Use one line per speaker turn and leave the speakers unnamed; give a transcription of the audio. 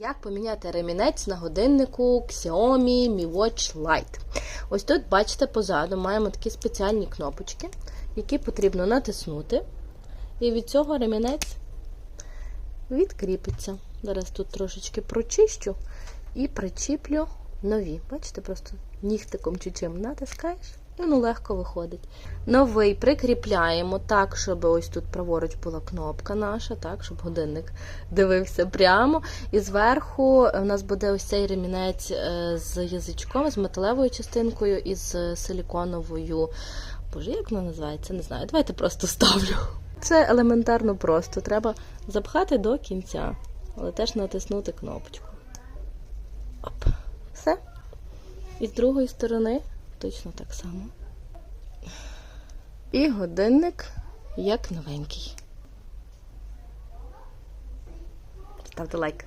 Як поміняти ремінець на годиннику Xiaomi Mi Watch Lite? Ось тут, бачите, позаду маємо такі спеціальні кнопочки, які потрібно натиснути. І від цього ремінець відкріпиться. Зараз тут трошечки прочищу і причіплю нові. Бачите, просто нігтиком чи чим натискаєш, воно легко виходить. Новий прикріпляємо так, щоб ось тут праворуч була кнопка наша, так, щоб годинник дивився прямо. І зверху у нас буде ось цей ремінець е, з язичком, з металевою частинкою і з силіконовою. Боже, як вона називається? Не знаю. Давайте просто ставлю. Це елементарно просто. Треба запхати до кінця, але теж натиснути кнопочку. Оп. Все. І з другої сторони точно так само. І годинник як новенький. Ставте лайк.